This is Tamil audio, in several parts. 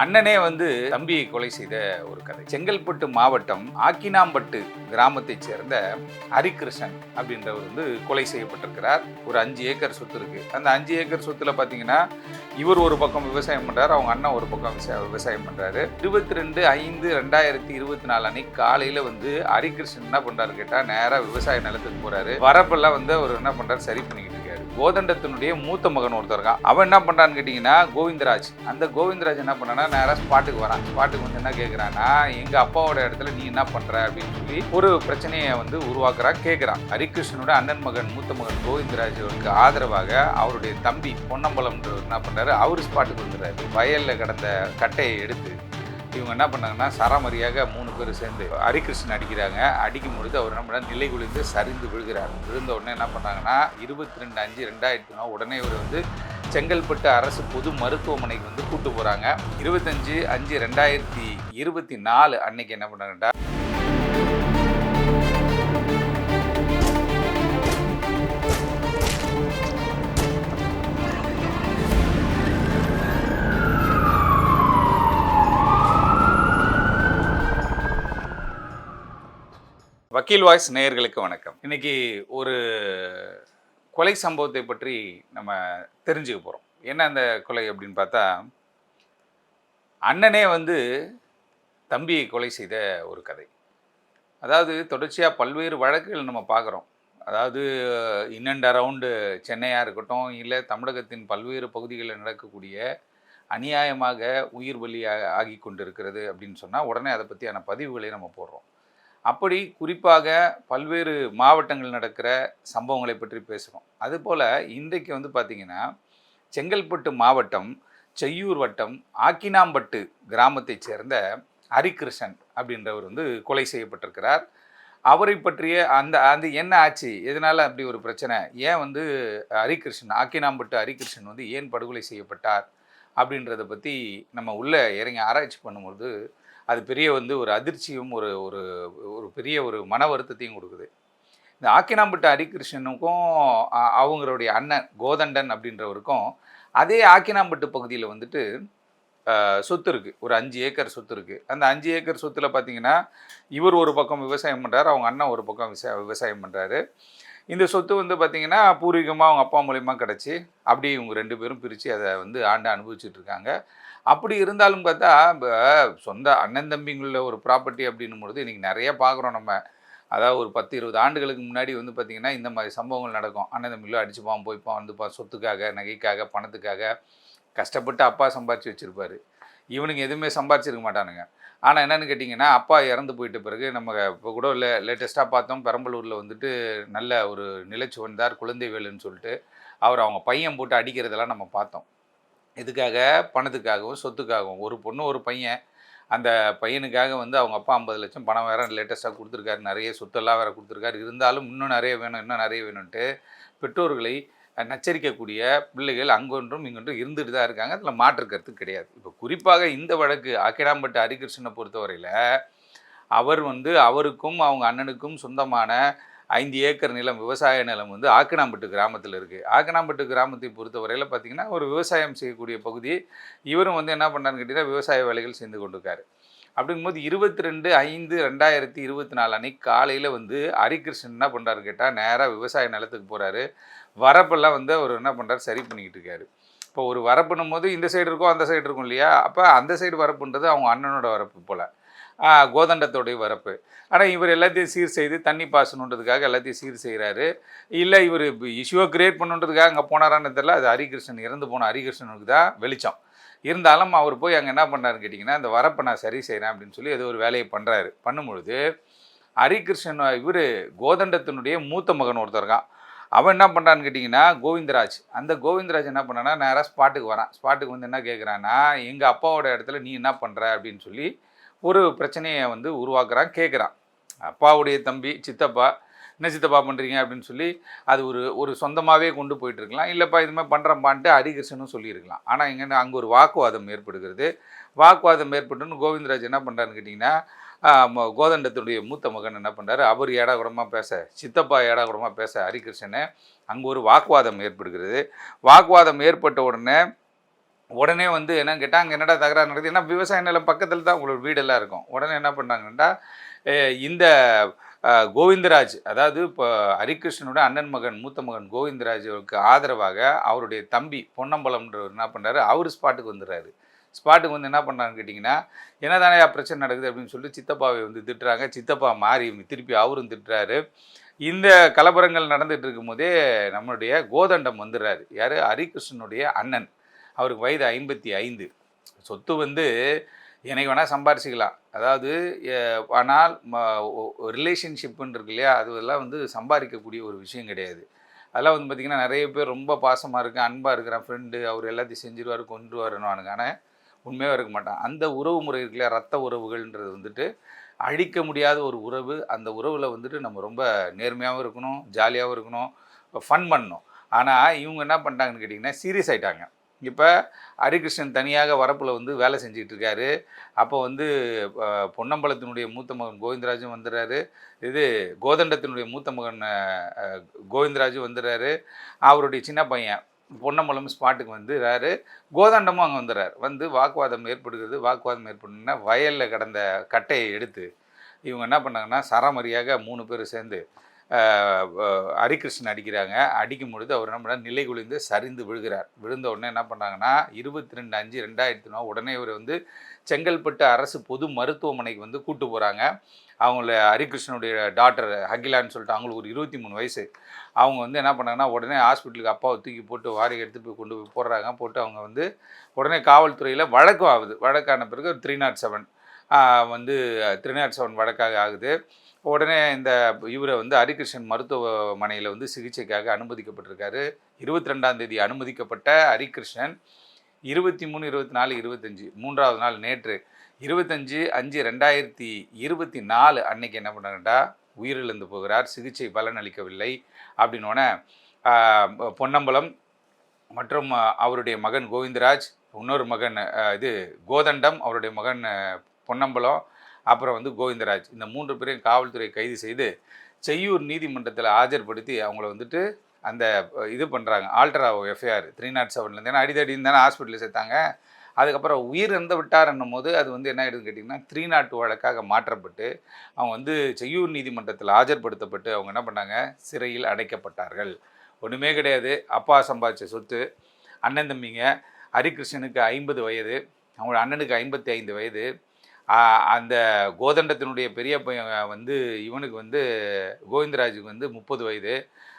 அண்ணனே வந்து தம்பியை கொலை செய்த ஒரு கதை. செங்கல்பட்டு மாவட்டம் ஆக்கினாம்பட்டு கிராமத்தைச் சேர்ந்த ஹரிகிருஷ்ணன் அப்படின்றவர் வந்து கொலை செய்யப்பட்டிருக்கிறார். ஒரு அஞ்சு ஏக்கர் சொத்து இருக்கு. அந்த அஞ்சு ஏக்கர் சொத்துல பாத்தீங்கன்னா இவர் ஒரு பக்கம் விவசாயம் பண்றாரு அவங்க அண்ணன் ஒரு பக்கம் விவசாயம் பண்றாரு. இருபத்தி ரெண்டு ஐந்து ரெண்டாயிரத்தி இருபத்தி நாலு அன்னைக்கு காலையில வந்து ஹரிகிருஷ்ணன் என்ன பண்றாரு கேட்டா நேராக விவசாய நிலத்துக்கு போறாரு. வரப்பெல்லாம் வந்து அவர் என்ன பண்றாரு? சரி பண்ணிக்கிட்டு கோதண்டத்தினுடைய மூத்த மகன் ஒருத்தர் இருக்கான். அவன் என்ன பண்ணுறான்னு கேட்டிங்கன்னா கோவிந்தராஜ். அந்த கோவிந்தராஜ் என்ன பண்ணானா நேராக ஸ்பாட்டுக்கு வரான். ஸ்பாட்டுக்கு வந்து என்ன கேட்குறான்னா எங்கள் அப்பாவோட இடத்துல நீ என்ன பண்ணுற அப்படின்னு சொல்லி ஒரு பிரச்சனையை வந்து உருவாக்குறா கேட்குறான் ஹரிகிருஷ்ணனோட அண்ணன் மகன் மூத்த மகன் கோவிந்தராஜுக்கு ஆதரவாக அவருடைய தம்பி பொன்னம்பலம்ன்றவர் என்ன பண்ணுறாரு அவர் ஸ்பாட்டுக்கு வந்துடுறாரு. வயலில் கிடந்த கட்டையை எடுத்து இவங்க என்ன பண்ணாங்கன்னா சரமரியாக மூணு பேர் சேர்ந்து ஹரிகிருஷ்ணன் அடிக்கிறாங்க. அடிக்கும் பொழுது அவர் என்ன நிலை குளிந்து சரிந்து விழுகிறார். விழுந்த உடனே என்ன பண்ணாங்கன்னா இருபத்தி ரெண்டு அஞ்சு ரெண்டாயிரத்தி உடனே இவர் வந்து செங்கல்பட்டு அரசு பொது மருத்துவமனைக்கு வந்து கூட்டு போகிறாங்க இருபத்தஞ்சு அஞ்சு ரெண்டாயிரத்தி இருபத்தி நாலு அன்னைக்கு என்ன பண்ணாங்கன்னா வக்கீல் வாய்ஸ் நேயர்களுக்கு வணக்கம். இன்னைக்கு ஒரு கொலை சம்பவத்தை பற்றி நம்ம தெரிஞ்சுக்க போகிறோம் என்ன அந்த கொலை அப்படின்னு பார்த்தா அண்ணனே வந்து தம்பியை கொலை செய்த ஒரு கதை. அதாவது தொடர்ச்சியாக பல்வேறு வழக்குகள் நம்ம பார்க்குறோம். அதாவது இன் அண்ட் அரவுண்டு சென்னையாக இருக்கட்டும் இல்லை தமிழகத்தின் பல்வேறு பகுதிகளில் நடக்கக்கூடிய அநியாயமாக உயிர் பலியாக ஆ- ஆகி கொண்டிருக்கிறது அப்படின்னு சொன்னால் உடனே அதை பற்றியான பதிவுகளை நம்ம போடுறோம். அப்படி குறிப்பாக பல்வேறு மாவட்டங்கள் நடக்கிற சம்பவங்களை பற்றி பேசுகிறோம் அதுபோல் இன்றைக்கு வந்து பார்த்திங்கன்னா செங்கல்பட்டு மாவட்டம் செய்யூர் வட்டம் ஆக்கினாம்பட்டு கிராமத்தைச் சேர்ந்த ஹரிகிருஷ்ணன் அப்படின்றவர் வந்து கொலை செய்யப்பட்டிருக்கிறார். அவரை பற்றிய அந்த அது என்ன ஆச்சு? எதனால் அப்படி ஒரு பிரச்சனை? ஏன் வந்து ஹரிகிருஷ்ணன் ஆக்கினாம்பட்டு ஹரிகிருஷ்ணன் வந்து ஏன் படுகொலை செய்யப்பட்டார்? அப்படின்றத பற்றி நம்ம உள்ளே இறங்கி ஆராய்ச்சி பண்ணும்போது அது பெரிய வந்து ஒரு அதிர்ச்சியும் ஒரு ஒரு ஒரு பெரிய ஒரு மன வருத்தத்தையும் கொடுக்குது. இந்த ஆக்கினாம்பட்டு ஹரிகிருஷ்ணனுக்கும் அவங்களுடைய அண்ணன் கோதண்டன் அப்படின்றவருக்கும் அதே ஆக்கினாம்பட்டு பகுதியில் வந்துட்டு சொத்து இருக்குது ஒரு அஞ்சு ஏக்கர் சொத்து இருக்குது அந்த அஞ்சு ஏக்கர் சொத்தில் பார்த்தீங்கன்னா இவர் ஒரு பக்கம் விவசாயம் பண்ணுறாரு அவங்க அண்ணன் ஒரு பக்கம் விவசாயம் பண்ணுறாரு இந்த சொத்து வந்து பார்த்தீங்கன்னா பூர்வீகமாக அவங்க அப்பா மூலயமா கிடச்சி அப்படி இவங்க ரெண்டு பேரும் பிரித்து அதை வந்து ஆண்டு அனுபவிச்சுட்டு இருக்காங்க. அப்படி இருந்தாலும் பார்த்தா இப்போ சொந்த அண்ணன் தம்பிங்களில் ஒரு ப்ராப்பர்ட்டி அப்படின்னும் பொழுது இன்றைக்கி நிறைய பார்க்குறோம் நம்ம. அதாவது ஒரு பத்து இருபது ஆண்டுகளுக்கு முன்னாடி வந்து பார்த்திங்கன்னா இந்த மாதிரி சம்பவங்கள் நடக்கும். அண்ணன் தம்பிகளோ அடிச்சுப்பான் போய்ப்பான் வந்துப்பான் சொத்துக்காக நகைக்காக பணத்துக்காக. கஷ்டப்பட்டு அப்பா சம்பாரிச்சு வச்சுருப்பாரு. இவனுங்க எதுவுமே சம்பாரிச்சிருக்க மாட்டானுங்க. ஆனால் என்னென்னு கேட்டிங்கன்னா அப்பா இறந்து போயிட்ட பிறகு நம்ம இப்போ கூட லே லேட்டஸ்ட்டாக பார்த்தோம். பெரம்பலூரில் வந்துட்டு நல்ல ஒரு நிலைச்சு வந்தார் குழந்தை வேலுன்னு சொல்லிட்டு அவர் அவங்க பையன் போட்டு அடிக்கிறதெல்லாம் நம்ம பார்த்தோம். இதுக்காக பணத்துக்காகவும் சொத்துக்காகவும். ஒரு பொண்ணு ஒரு பையன். அந்த பையனுக்காக வந்து அவங்க அப்பா ஐம்பது லட்சம் பணம் வேறு லேட்டஸ்ட்டாக கொடுத்துருக்காரு. நிறைய சொத்தெல்லாம் வேறு கொடுத்துருக்காரு. இருந்தாலும் இன்னும் நிறைய வேணும் இன்னும் நிறைய வேணும்ன்ட்டு பெற்றோர்களை நச்சரிக்கக்கூடிய பிள்ளைகள் அங்கொன்றும் இங்கொன்றும் இருந்துட்டு தான் இருக்காங்க. அதில் மாற்று கருத்து கிடையாது. இப்போ குறிப்பாக இந்த வழக்கு ஆக்கிடாம்பட்டு ஹரிகிருஷ்ணனை பொறுத்தவரையில் அவர் வந்து அவருக்கும் அவங்க அண்ணனுக்கும் சொந்தமான ஐந்து ஏக்கர் நிலம் விவசாய நிலம் வந்து ஆக்கினாம்பட்டு கிராமத்தில் இருக்குது ஆக்கினாம்பட்டு கிராமத்தை பொறுத்தவரையில் பார்த்திங்கன்னா ஒரு விவசாயம் செய்யக்கூடிய பகுதி இவரும் வந்து என்ன பண்ணாருன்னு கேட்டிங்கன்னா விவசாய வேலைகள் செய்து கொண்டிருக்காரு. அப்படிங்கும்போது இருபத்தி ரெண்டு ஐந்து ரெண்டாயிரத்தி இருபத்தி நாலு அன்னைக்கு காலையில் வந்து ஹரிகிருஷ்ணன் என்ன பண்ணுறாரு கேட்டால் நேராக விவசாய நிலத்துக்கு போகிறாரு வரப்பெல்லாம் வந்து அவர் என்ன பண்ணுறாரு சரி பண்ணிக்கிட்டு இருக்காரு. இப்போ ஒரு வரப்புன்னும் போது இந்த சைடு இருக்கும் அந்த சைடு இருக்கும் இல்லையா? அப்போ அந்த சைடு வரப்புன்றது அவங்க அண்ணனோட வரப்பு போல். கோதண்டத்தோடைய வரப்பு. ஆனால் இவர் எல்லாத்தையும் சீர் செய்து தண்ணி பாசணுன்றதுக்காக எல்லாத்தையும் சீர் செய்கிறாரு இல்லை இவர் இஷ்யூவை கிரியேட் பண்ணுன்றதுக்காக அங்கே போனாரான்னு தெரியல. அது ஹரிகிருஷ்ணன் இறந்து போன ஹரிகிருஷ்ணனுக்கு தான் வெளிச்சம். இருந்தாலும் அவர் போய் அங்கே என்ன பண்ணாருன்னு கேட்டிங்கன்னா இந்த வரப்பை நான் சரி செய்கிறேன் அப்படின்னு சொல்லி ஏதோ ஒரு வேலையை பண்ணுறாரு பண்ணும்பொழுது ஹரிகிருஷ்ணன் இவர் கோதண்டத்தினுடைய மூத்த மகன் ஒருத்தர் இருக்கான். அவன் என்ன பண்ணுறான்னு கேட்டிங்கன்னா கோவிந்தராஜ். அந்த கோவிந்தராஜ் என்ன பண்ணான்னா நேராக ஸ்பாட்டுக்கு வரான். ஸ்பாட்டுக்கு வந்து என்ன கேட்குறான்னா எங்கள் அப்பாவோட இடத்துல நீ என்ன பண்ணுற அப்படின்னு சொல்லி ஒரு பிரச்சனையை வந்து உருவாக்குறான் கேட்குறான் அப்பாவுடைய தம்பி சித்தப்பா என்ன சித்தப்பா பண்ணுறீங்க அப்படின்னு சொல்லி அது ஒரு ஒரு சொந்தமாகவே கொண்டு போயிட்டுருக்கலாம் இல்லைப்பா இது மாதிரி பண்ணுறப்பான்ட்டு ஹரிகிருஷ்ணனும் சொல்லியிருக்கலாம். ஆனால் இங்கே அங்கே ஒரு வாக்குவாதம் ஏற்படுகிறது. வாக்குவாதம் ஏற்பட்டுன்னு கோவிந்தராஜ் என்ன பண்ணுறான்னு கேட்டிங்கன்னா கோதண்டத்தினுடைய மூத்த மகன் என்ன பண்ணுறாரு அவர் ஏடாகுடமாக பேச சித்தப்பா ஏடாகுடமாக பேச ஹரிகிருஷ்ணனை அங்கே ஒரு வாக்குவாதம் ஏற்படுகிறது. வாக்குவாதம் ஏற்பட்ட உடனே உடனே வந்து என்ன கேட்டால் அங்கே என்னடா தகராறு நடக்குது? ஏன்னா விவசாய நிலம் பக்கத்தில் தான் உங்களோட வீடெல்லாம் இருக்கும். உடனே என்ன பண்ணாங்கன்னா இந்த கோவிந்தராஜ் அதாவது இப்போ ஹரிகிருஷ்ணனோட அண்ணன் மகன் மூத்த மகன் கோவிந்தராஜுக்கு ஆதரவாக அவருடைய தம்பி பொன்னம்பலம்ன்றவர் என்ன பண்ணுறாரு அவர் ஸ்பாட்டுக்கு வந்துடுறாரு. ஸ்பாட்டுக்கு வந்து என்ன பண்ணுறான்னு கேட்டிங்கன்னா என்ன தானே பிரச்சனை நடக்குது? அப்படின்னு சொல்லிட்டு சித்தப்பாவை வந்து திட்டுறாங்க. சித்தப்பா மாறி திருப்பி அவரும் திட்டுறாரு. இந்த கலவரங்கள் நடந்துகிட்டு இருக்கும்போதே நம்மளுடைய கோதண்டம் வந்துடுறாரு. யார்? ஹரிகிருஷ்ணனுடைய அண்ணன். அவருக்கு வயது ஐம்பத்தி ஐந்து. சொத்து வந்து எனக்கு வேணால் சம்பாரிச்சிக்கலாம். அதாவது ஆனால் ரிலேஷன்ஷிப்புன்னு இருக்கு இல்லையா? அதுவெல்லாம் வந்து சம்பாதிக்கக்கூடிய ஒரு விஷயம் கிடையாது. அதெல்லாம் வந்து பார்த்திங்கன்னா நிறைய பேர் ரொம்ப பாசமாக இருக்கேன் அன்பாக இருக்கிறேன் ஃப்ரெண்டு அவர் எல்லாத்தையும் செஞ்சிருவார் கொண்டு வரணும்னு ஆனால் உண்மையாக இருக்க மாட்டான். அந்த உறவு முறை இருக்குல்ல ரத்த உறவுகள்ன்றது வந்துட்டு அழிக்க முடியாத ஒரு உறவு. அந்த உறவில் வந்துட்டு நம்ம ரொம்ப நேர்மையாகவும் இருக்கணும் ஜாலியாகவும் இருக்கணும் ஃபன் பண்ணணும். ஆனால் இவங்க என்ன பண்ணிட்டாங்கன்னு கேட்டிங்கன்னா சீரியஸ் ஆயிட்டாங்க. இப்போ ஹரிகிருஷ்ணன் தனியாக வரப்பில் வந்து வேலை செஞ்சுக்கிட்டு இருக்காரு. அப்போ வந்து பொன்னம்பலத்தினுடைய மூத்த மகன் கோவிந்தராஜும் வந்துடுறாரு. இது கோதண்டத்தினுடைய மூத்த மகன் கோவிந்தராஜும் வந்துடுறாரு. அவருடைய சின்ன பையன் பொன்னம்பலம் ஸ்பாட்டுக்கு வந்துடுறாரு கோதாண்டமும் அங்கே வந்துடுறார் வந்து வாக்குவாதம் ஏற்படுகிறது. வாக்குவாதம் ஏற்படுனா வயலில் கடந்த கட்டையை எடுத்து இவங்க என்ன பண்ணாங்கன்னா சரமரியாக மூணு பேர் சேர்ந்து ஹரிகிருஷ்ணன் அடிக்கிறாங்க. அடிக்கும் பொழுது அவர் என்ன பண்ணார்? நிலை குளிந்து சரிந்து விழுகிறார். விழுந்த உடனே என்ன பண்ணாங்கன்னா இருபத்தி ரெண்டு அஞ்சு ரெண்டாயிரத்தி உடனே இவர் வந்து செங்கல்பட்டு அரசு பொது மருத்துவமனைக்கு வந்து கூட்டு போகிறாங்க அவங்கள ஹரிகிருஷ்ணனுடைய டாக்டர் ஹகிலான்னு சொல்லிட்டு அவங்களுக்கு ஒரு இருபத்தி மூணு வயசு. அவங்க வந்து என்ன பண்ணாங்கன்னா உடனே ஹாஸ்பிட்டலுக்கு அப்பாவை தூக்கி போட்டு வாரி எடுத்து போய் கொண்டு போய் போடுறாங்க. போட்டு அவங்க வந்து உடனே காவல்துறையில் வழக்கு ஆகுது. வழக்கான பிறகு த்ரீ நாட் செவன் வந்து த்ரீ நாட் செவன் வழக்காக ஆகுது. உடனே இந்த இவரை வந்து ஹரிகிருஷ்ணன் மருத்துவமனையில் வந்து சிகிச்சைக்காக அனுமதிக்கப்பட்டிருக்காரு. இருபத்தி ரெண்டாம் தேதி அனுமதிக்கப்பட்ட ஹரிகிருஷ்ணன் இருபத்தி மூணு இருபத்தி நாலு இருபத்தஞ்சி. மூன்றாவது நாள் நேற்று. இருபத்தஞ்சு அஞ்சு ரெண்டாயிரத்தி இருபத்தி நாலு அன்னைக்கு என்ன பண்ணாங்கட்டா உயிரிழந்து போகிறார். சிகிச்சை பலனளிக்கவில்லை அப்படின்னோடனே பொன்னம்பலம் மற்றும் அவருடைய மகன் கோவிந்தராஜ் இன்னொரு மகன் இது கோதண்டம் அவருடைய மகன் பொன்னம்பலம் அப்புறம் வந்து கோவிந்தராஜ். இந்த மூன்று பேரையும் காவல்துறை கைது செய்து செய்யூர் நீதிமன்றத்தில் ஆஜர்படுத்தி அவங்கள வந்துட்டு அந்த இது பண்ணுறாங்க ஆல்ட்ரா எஃப்ஐஆர் த்ரீ நாட் செவன்லேருந்து ஏன்னா அடிதடின்னு தானே ஹாஸ்பிட்டலில் சேர்த்தாங்க. அதுக்கப்புறம் உயிர் இறந்து விட்டார்ன்னும் போது அது வந்து என்ன ஆகிடுதுன்னு கேட்டிங்கன்னா த்ரீ நாட் வழக்காக மாற்றப்பட்டு அவங்க வந்து செய்யூர் நீதிமன்றத்தில் ஆஜர்படுத்தப்பட்டு அவங்க என்ன பண்ணாங்க? சிறையில் அடைக்கப்பட்டார்கள். ஒன்றுமே கிடையாது. அப்பா சம்பாதிச்ச சொத்து அண்ணன் தம்பிங்க ஹரிகிருஷ்ணனுக்கு ஐம்பது வயது அவங்களோட அண்ணனுக்கு ஐம்பத்தி ஐந்து வயது அந்த கோதண்டத்தினுடைய பெரிய பையன் வந்து இவனுக்கு வந்து கோவிந்தராஜுக்கு வந்து முப்பது வயது.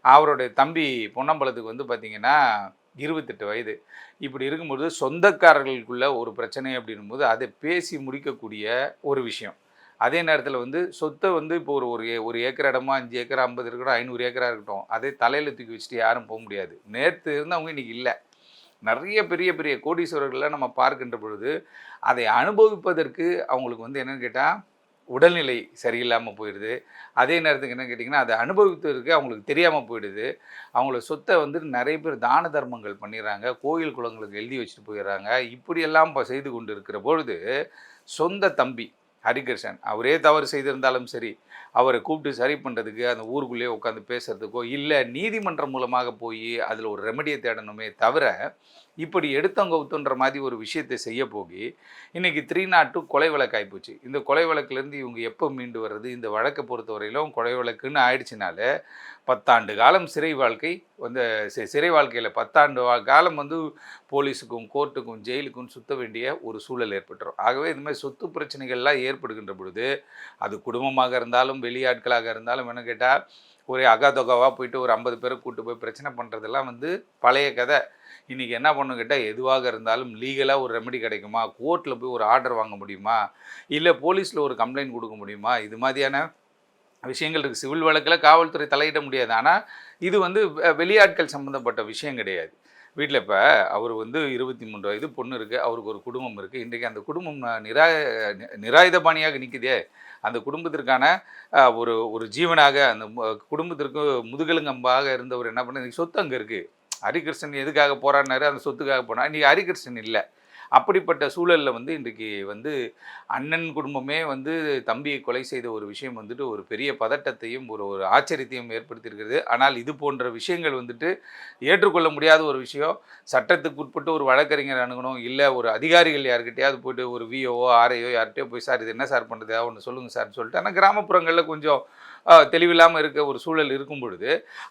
அவருடைய தம்பி பொன்னம்பலத்துக்கு வந்து பார்த்திங்கன்னா இருபத்தெட்டு வயது. இப்படி இருக்கும்பொழுது சொந்தக்காரர்களுக்குள்ள ஒரு பிரச்சனை அப்படின்னும்போது அதை பேசி முடிக்கக்கூடிய ஒரு விஷயம். அதே நேரத்தில் வந்து சொத்தை வந்து இப்போ ஒரு ஒரு ஏ- ஒரு ஏக்கர் இடமா அஞ்சு ஏக்கர் ஐம்பது இருக்கட்டும் ஐநூறு ஏக்கராக இருக்கட்டும் அதே தலையில் தூக்கி வச்சுட்டு யாரும் போக முடியாது. நேற்று இருந்தவங்க இன்றைக்கி இல்லை. நிறைய பெரிய பெரிய கோடீஸ்வரர்களை நம்ம பார்க்கின்ற பொழுது அதை அனுபவிப்பதற்கு அவங்களுக்கு வந்து என்னன்னு கேட்டால் உடல்நிலை சரியில்லாமல் போயிடுது. அதே நேரத்துக்கு என்ன கேட்டிங்கன்னா அதை அனுபவித்ததுக்கு அவங்களுக்கு தெரியாமல் போயிடுது. அவங்கள சொத்தை வந்து நிறைய பேர் தான தர்மங்கள் பண்ணிடுறாங்க. கோயில் குளங்களுக்கு எழுதி வச்சுட்டு போயிடுறாங்க. இப்படியெல்லாம் இப்போ செய்து கொண்டு இருக்கிற பொழுது சொந்த தம்பி ஹரிகிருஷ்ணன் அவரே தவறு செய்திருந்தாலும் சரி அவரை கூப்பிட்டு சரி பண்ணுறதுக்கு அந்த ஊருக்குள்ளேயே உட்காந்து பேசுகிறதுக்கோ இல்லை நீதிமன்றம் மூலமாக போய் அதில் ஒரு ரெமடியை தேடணுமே தவிர இப்படி எடுத்தங்கவுத்துன்ற மாதிரி ஒரு விஷயத்தை செய்ய போகி இன்றைக்கி த்ரீ நாட் டூ கொலை வழக்கு ஆகிப்போச்சு இந்த கொலை வழக்குலேருந்து இவங்க எப்போ மீண்டு வர்றது? இந்த வழக்கை பொறுத்தவரையிலும் கொலை வழக்குன்னு ஆயிடுச்சுனாலே பத்தாண்டு காலம் சிறை வாழ்க்கை அந்த சிறை வாழ்க்கையில் பத்தாண்டு வா- காலம் வந்து போலீஸுக்கும் கோர்ட்டுக்கும் ஜெயிலுக்கும் சுத்த வேண்டிய ஒரு சூழல் ஏற்பட்டுரும். ஆகவே இந்த மாதிரி சொத்து பிரச்சனைகள்லாம் ஏற்படுகின்ற பொழுது அது குடும்பமாக இருந்தாலும் வெளியாட்களாக இருந்தாலும் என்ன கேட்டால் ஒரே அகாதொகாவாக போயிட்டு ஒரு ஐம்பது பேரை கூட்டு போய் பிரச்சனை பண்ணுறதெல்லாம் வந்து பழைய கதை. இன்றைக்கி என்ன பண்ணணும் கேட்டால் எதுவாக இருந்தாலும் லீகலாக ஒரு ரெமெடி கிடைக்குமா? கோர்ட்டில் போய் ஒரு ஆர்டர் வாங்க முடியுமா? இல்லை போலீஸில் ஒரு கம்ப்ளைண்ட் கொடுக்க முடியுமா? இது மாதிரியான விஷயங்கள் இருக்குது சிவில் வழக்கில் காவல்துறை தலையிட முடியாது. ஆனால் இது வந்து வெ- வெளியாட்கள் சம்மந்தப்பட்ட விஷயம் கிடையாது. வீட்டில் இப்போ அவர் வந்து இருபத்தி மூன்று வயது பொண்ணு இருக்குது அவருக்கு ஒரு குடும்பம் இருக்குது இன்றைக்கி அந்த குடும்பம் நிரா நிராயுதபாணியாக நிற்குதே அந்த குடும்பத்திற்கான ஒரு ஒரு ஜீவனாக அந்த குடும்பத்திற்கு முதுகெலுங்கம்பாக இருந்தவர் என்ன பண்ண சொத்து அங்கே இருக்குது ஹரிகிருஷ்ணன் எதுக்காக போராடினாரு? அந்த சொத்துக்காக போனார் இன்றைக்கி ஹரிகிருஷ்ணன் இல்லை. அப்படிப்பட்ட சூழலில் வந்து இன்றைக்கு வந்து அண்ணன் குடும்பமே வந்து தம்பியை கொலை செய்த ஒரு விஷயம் வந்துட்டு ஒரு பெரிய பதட்டத்தையும் ஒரு ஒரு ஆச்சரியத்தையும் ஏற்படுத்தியிருக்கிறது. ஆனால் இது போன்ற விஷயங்கள் வந்துட்டு ஏற்றுக்கொள்ள முடியாத ஒரு விஷயம். சட்டத்துக்கு உட்பட்டு ஒரு வழக்கறிஞர் அணுகணும் இல்லை ஒரு அதிகாரிகள் யார்கிட்டயாவது போயிட்டு ஒரு விஓஓ ஆர்ஐயோ யார்கிட்டயோ போய் சார் இது என்ன சார் பண்ணுறது ஒன்று சொல்லுங்கள் சார்னு சொல்லிட்டு. ஆனால் கிராமப்புறங்களில் கொஞ்சம் தெளிவில்லாமல் இருக்க ஒரு சூழல் இருக்கும் பொழுது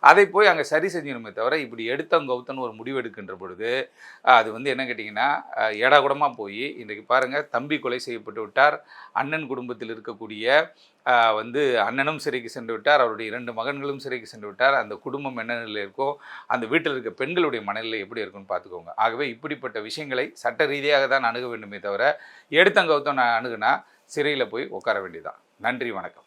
அதை போய் அங்கே சரி செஞ்சிருமே தவிர இப்படி எடுத்தவங்க கௌத்தன்னு ஒரு முடிவு எடுக்கின்ற பொழுது அது வந்து என்ன கேட்டிங்கன்னா ஏடாகுடமாக போய் இன்றைக்கு பாருங்கள் தம்பி கொலை செய்யப்பட்டு விட்டார் அண்ணன் குடும்பத்தில் இருக்கக்கூடிய வந்து அண்ணனும் சிறைக்கு சென்று விட்டார் அவருடைய இரண்டு மகன்களும் சிறைக்கு சென்று விட்டார் அந்த குடும்பம் என்ன நிலையில் இருக்கோ அந்த வீட்டில் இருக்க பெண்களுடைய மனநிலை எப்படி இருக்குன்னு பார்த்துக்கோங்க. ஆகவே இப்படிப்பட்ட விஷயங்களை சட்ட ரீதியாக தான் அணுக வேண்டுமே தவிர எடுத்தங்கவுத்தம் நான் அணுகுனா சிறையில் போய் உட்கார வேண்டியதான் நன்றி வணக்கம்.